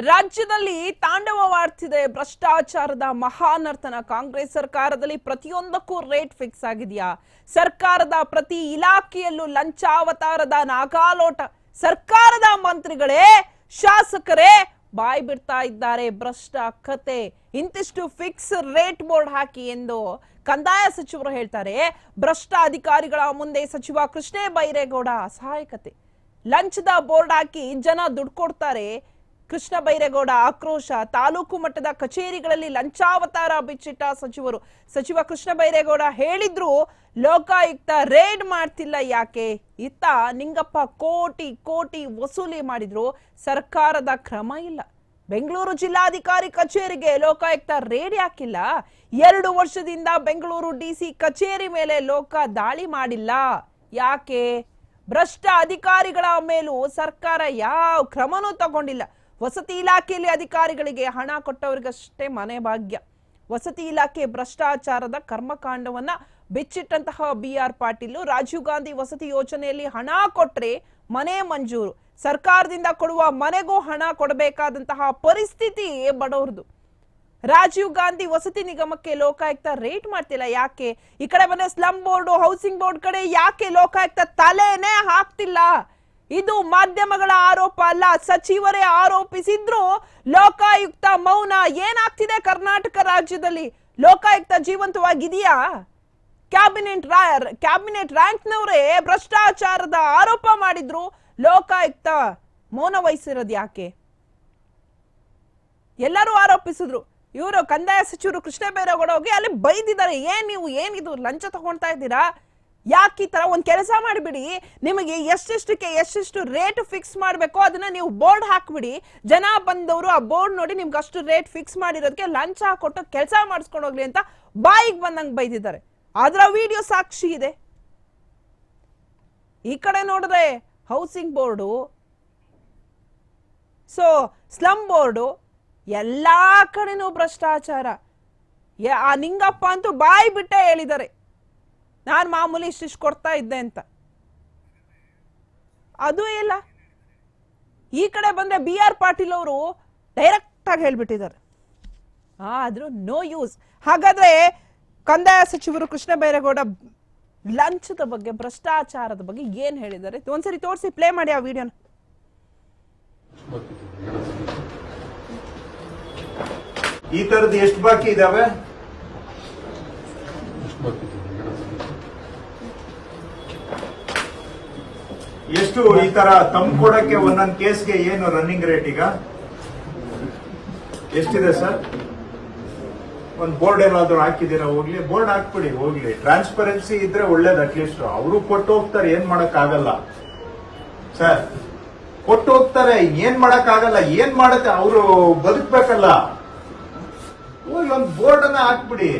ರಾಜ್ಯದಲ್ಲಿ ತಾಂಡವವಾಡ್ತಿದೆ ಭ್ರಷ್ಟಾಚಾರದ ಮಹಾನರ್ತನ. ಕಾಂಗ್ರೆಸ್ ಸರ್ಕಾರದಲ್ಲಿ ಪ್ರತಿಯೊಂದಕ್ಕೂ ರೇಟ್ ಫಿಕ್ಸ್ ಆಗಿದೆಯಾ? ಸರ್ಕಾರದ ಪ್ರತಿ ಇಲಾಖೆಯಲ್ಲೂ ಲಂಚಾವತಾರದ ನಾಗಾಲೋಟ. ಸರ್ಕಾರದ ಮಂತ್ರಿಗಳೇ, ಶಾಸಕರೇ, ಬಾಯ್ ಬಿಡ್ತಾ ಇದ್ದಾರೆ ಭ್ರಷ್ಟ ಕತೆ. ಇಂತಿಷ್ಟು ಫಿಕ್ಸ್ ರೇಟ್ ಬೋರ್ಡ್ ಹಾಕಿ ಎಂದು ಕಂದಾಯ ಸಚಿವರು ಹೇಳ್ತಾರೆ. ಭ್ರಷ್ಟ ಅಧಿಕಾರಿಗಳ ಮುಂದೆ ಸಚಿವ ಕೃಷ್ಣೇ ಬೈರೇಗೌಡ ಅಸಹಾಯಕತೆ ಲಂಚದ ಬೋರ್ಡ್ ಹಾಕಿ ಜನ ದುಡ್ಡು ಕೊಡ್ತಾರೆ. ಕೃಷ್ಣ ಬೈರೇಗೌಡ ಆಕ್ರೋಶ, ತಾಲೂಕು ಮಟ್ಟದ ಕಚೇರಿಗಳಲ್ಲಿ ಲಂಚಾವತಾರ ಬಿಚ್ಚಿಟ್ಟ ಸಚಿವರು. ಸಚಿವ ಕೃಷ್ಣ ಬೈರೇಗೌಡ ಹೇಳಿದ್ರು, ಲೋಕಾಯುಕ್ತ ರೇಡ್ ಮಾಡ್ತಿಲ್ಲ ಯಾಕೆ? ಇತ್ತ ನಿಂಗಪ್ಪ ಕೋಟಿ ಕೋಟಿ ವಸೂಲಿ ಮಾಡಿದ್ರು, ಸರ್ಕಾರದ ಕ್ರಮ ಇಲ್ಲ. ಬೆಂಗಳೂರು ಜಿಲ್ಲಾಧಿಕಾರಿ ಕಚೇರಿಗೆ ಲೋಕಾಯುಕ್ತ ರೇಡ್ ಯಾಕಿಲ್ಲ ಎರಡು ವರ್ಷದಿಂದ ಬೆಂಗಳೂರು ಡಿಸಿ ಕಚೇರಿ ಮೇಲೆ ಲೋಕ ದಾಳಿ ಮಾಡಿಲ್ಲ. ಯಾಕೆ? ಭ್ರಷ್ಟ ಅಧಿಕಾರಿಗಳ ಮೇಲೂ ಸರ್ಕಾರ ಯಾವ ಕ್ರಮನೂ ತಗೊಂಡಿಲ್ಲ. ವಸತಿ ಇಲಾಖೆಯಲ್ಲಿ ಅಧಿಕಾರಿಗಳಿಗೆ ಹಣ ಕೊಟ್ಟವರಿಗಷ್ಟೇ ಮನೆ ಭಾಗ್ಯ. ವಸತಿ ಇಲಾಖೆ ಭ್ರಷ್ಟಾಚಾರದ ಕರ್ಮಕಾಂಡವನ್ನ ಬಿಚ್ಚಿಟ್ಟಂತಹ ಬಿ ಆರ್ ಪಾಟೀಲ್ ರಾಜೀವ್ ಗಾಂಧಿ ವಸತಿ ಯೋಜನೆಯಲ್ಲಿ ಹಣ ಕೊಟ್ರೆ ಮನೆ ಮಂಜೂರು. ಸರ್ಕಾರದಿಂದ ಕೊಡುವ ಮನೆಗೂ ಹಣ ಕೊಡಬೇಕಾದಂತಹ ಪರಿಸ್ಥಿತಿ ಬಡವ್ರದು. ರಾಜೀವ್ ಗಾಂಧಿ ವಸತಿ ನಿಗಮಕ್ಕೆ ಲೋಕಾಯುಕ್ತ ರೇಟ್ ಮಾಡ್ತಿಲ್ಲ ಯಾಕೆ? ಈ ಕಡೆ ಬಂದ್ರೆ ಸ್ಲಮ್ ಬೋರ್ಡ್, ಹೌಸಿಂಗ್ ಬೋರ್ಡ್ ಕಡೆ ಯಾಕೆ ಲೋಕಾಯುಕ್ತ ತಲೆನೇ ಹಾಕ್ತಿಲ್ಲ? ಇದು ಮಾಧ್ಯಮಗಳ ಆರೋಪ ಅಲ್ಲ. ಸಚಿವರೇ ಆರೋಪಿಸಿದ್ರು ಲೋಕಾಯುಕ್ತ ಮೌನ ಏನಾಗ್ತಿದೆ ಕರ್ನಾಟಕ ರಾಜ್ಯದಲ್ಲಿ? ಲೋಕಾಯುಕ್ತ ಜೀವಂತವಾಗಿದೆಯಾ? ಕ್ಯಾಬಿನೆಟ್ ಕ್ಯಾಬಿನೆಟ್ ರ್ಯಾಂಕ್ನವರೇ ಭ್ರಷ್ಟಾಚಾರದ ಆರೋಪ ಮಾಡಿದ್ರು. ಲೋಕಾಯುಕ್ತ ಮೌನ ವಹಿಸಿರೋದು ಯಾಕೆ? ಎಲ್ಲರೂ ಆರೋಪಿಸಿದ್ರು. ಇವರು ಕಂದಾಯ ಸಚಿವರು ಕೃಷ್ಣ ಬೈರೇಗೌಡ ಹೋಗಿ ಅಲ್ಲಿ ಬೈದಿದ್ದಾರೆ. ಏನ್ ನೀವು, ಏನಿದು? ಲಂಚ ತಗೊಳ್ತಾ ಇದ್ದೀರಾ? ಯಾಕೆ ಈ ತರ ಒಂದು ಕೆಲಸ ಮಾಡಿಬಿಡಿ? ನಿಮಗೆ ಎಷ್ಟೆಷ್ಟಕ್ಕೆ ಎಷ್ಟೆಷ್ಟು ರೇಟ್ ಫಿಕ್ಸ್ ಮಾಡಬೇಕು ಅದನ್ನ ನೀವು ಬೋರ್ಡ್ ಹಾಕ್ಬಿಡಿ. ಜನ ಬಂದವರು ಆ ಬೋರ್ಡ್ ನೋಡಿ ನಿಮ್ಗೆ ಅಷ್ಟು ರೇಟ್ ಫಿಕ್ಸ್ ಮಾಡಿರೋದಕ್ಕೆ ಲಂಚ ಕೊಟ್ಟು ಕೆಲಸ ಮಾಡಿಸ್ಕೊಂಡು ಹೋಗ್ಲಿ ಅಂತ ಬಾಯಿಗೆ ಬಂದಂಗೆ ಬೈದಿದ್ದಾರೆ. ಅದರ ವಿಡಿಯೋ ಸಾಕ್ಷಿ ಇದೆ. ಈ ಕಡೆ ನೋಡಿದ್ರೆ housing board so slum board ಎಲ್ಲಾ ಕಡೆನೂ ಭ್ರಷ್ಟಾಚಾರ. ಆ ನಿಂಗಪ್ಪ ಅಂತೂ ಬಾಯಿ ಬಿಟ್ಟೆ ಹೇಳಿದ್ದಾರೆ. ನಾನು ಮಾಮೂಲಿ ಇಷ್ಟಿಷ್ಟು ಕೊಡ್ತಾ ಇದ್ದೆ ಅಂತ. ಅದು ಇಲ್ಲ. ಈ ಕಡೆ ಬಂದ್ರೆ ಬಿ ಆರ್ ಪಾಟೀಲ್ ಅವರು ಡೈರೆಕ್ಟ್ ಆಗಿ ಹೇಳ್ಬಿಟ್ಟಿದ್ದಾರೆ. ಆದ್ರೂ ನೋ ಯೂಸ್ ಹಾಗಾದ್ರೆ ಕಂದಾಯ ಸಚಿವರು ಕೃಷ್ಣ ಬೈರೇಗೌಡ ಲಂಚದ ಬಗ್ಗೆ, ಭ್ರಷ್ಟಾಚಾರದ ಬಗ್ಗೆ ಏನ್ ಹೇಳಿದ್ದಾರೆ? ಒಂದ್ಸರಿ ತೋರಿಸಿ ಪ್ಲೇ ಮಾಡಿ ಆ ವಿಡಿಯೋನ ಈ ತರದ್ ಎಷ್ಟು ಬಾಕಿ ಇದಾವೆ? ಎಷ್ಟು ಈ ತರ ಒಂದೊಂದು ಒಂದೊಂದ್ ಕೇಸ್ಗೆ ಏನು ರನ್ನಿಂಗ್ ರೇಟ್ ಈಗ? ಎಷ್ಟಿದೆ ಸರ್? ಒಂದು ಬೋರ್ಡ್ ಏನಾದ್ರು ಹಾಕಿದೀರಾ ಹೋಗ್ಲಿ ಬೋರ್ಡ್ ಹಾಕ್ಬಿಡಿ, ಹೋಗ್ಲಿ. ಟ್ರಾನ್ಸ್ಪರೆನ್ಸಿ ಇದ್ರೆ ಒಳ್ಳೇದು ಅಟ್ಲೀಸ್ಟ್ ಅವರು ಕೊಟ್ಟು ಹೋಗ್ತಾರೆ, ಏನ್ ಮಾಡಕ್ ಆಗಲ್ಲ ಸರ್, ಕೊಟ್ಟು ಹೋಗ್ತಾರೆ, ಏನ್ ಮಾಡಕ್ ಆಗಲ್ಲ ಏನ್ ಮಾಡತ್ತೆ, ಅವರು ಬದುಕ್ಬೇಕಲ್ಲ. ಹೋಗಿ ಒಂದು ಬೋರ್ಡ್ ಅನ್ನ ಹಾಕ್ಬಿಡಿ.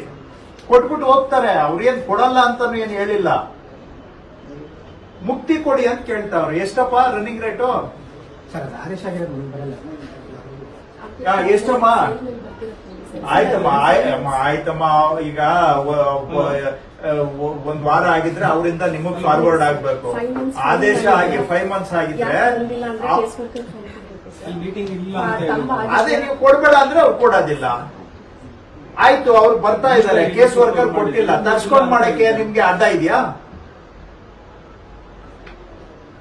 ಕೊಟ್ಬಿಟ್ಟು ಹೋಗ್ತಾರೆ ಅವ್ರೇನ್ ಕೊಡಲ್ಲ ಅಂತಾನು ಏನ್ ಹೇಳಿಲ್ಲ. ಮುಕ್ತಿ ಕೊಡಿ ಅಂತ ಕೇಳ್ತಾವ್ರೆ. ಎಷ್ಟಪ್ಪ ರನ್ನಿಂಗ್ ರೇಟು ಸರ್ ಅದು ಆದೇಶ ಆಗಿರೋದು ಬರಲ್ಲ. ಯಾ, ಎಷ್ಟಮ್ಮ? ಆಯ್ತಮ್ಮ ಆಯ್ತಮ್ಮ ಆಯ್ತಮ್ಮ. ಈಗ ಒಂದು ಒಂದ್ ವಾರ ಆಗಿದ್ರೆ ಅವರಿಂದ ನಿಮಗ್ ಫಾರ್ವರ್ಡ್ ಆಗ್ಬೇಕು. Five months ಆದೇಶ ಆಗಿ ಫೈವ್ ಮಂತ್ಸ್ ಆಗಿದ್ರೆ ಯಾಕೆ ಬಂದಿಲ್ಲ ಅಂದ್ರೆ ಆ- ಕೇಸ್ ವರ್ಕರ್ ಫೈನ್ ಮೀಟಿಂಗ್ ಇಲ್ಲ ಆ, ಅಂತ ತಮ್ಮ ಹೇಳಿದ್ರು. ಅದೇ ನೀವು ಕೊಡ್ಬೇಡ ಅಂದ್ರೆ ಅವ್ರು ಕೊಡೋದಿಲ್ಲ. ಆಯ್ತು ಅವ್ರು ಬರ್ತಾ ಇದಾರೆ ಕೇಸ್ ವರ್ಕರ್ ಕೊಟ್ಟಿಲ್ಲ. ತರ್ಸ್ಕೊಂಡ್ ಮಾಡಕ್ಕೆ ನಿಮ್ಗೆ ಅಡ್ಡ ಇದೆಯಾ?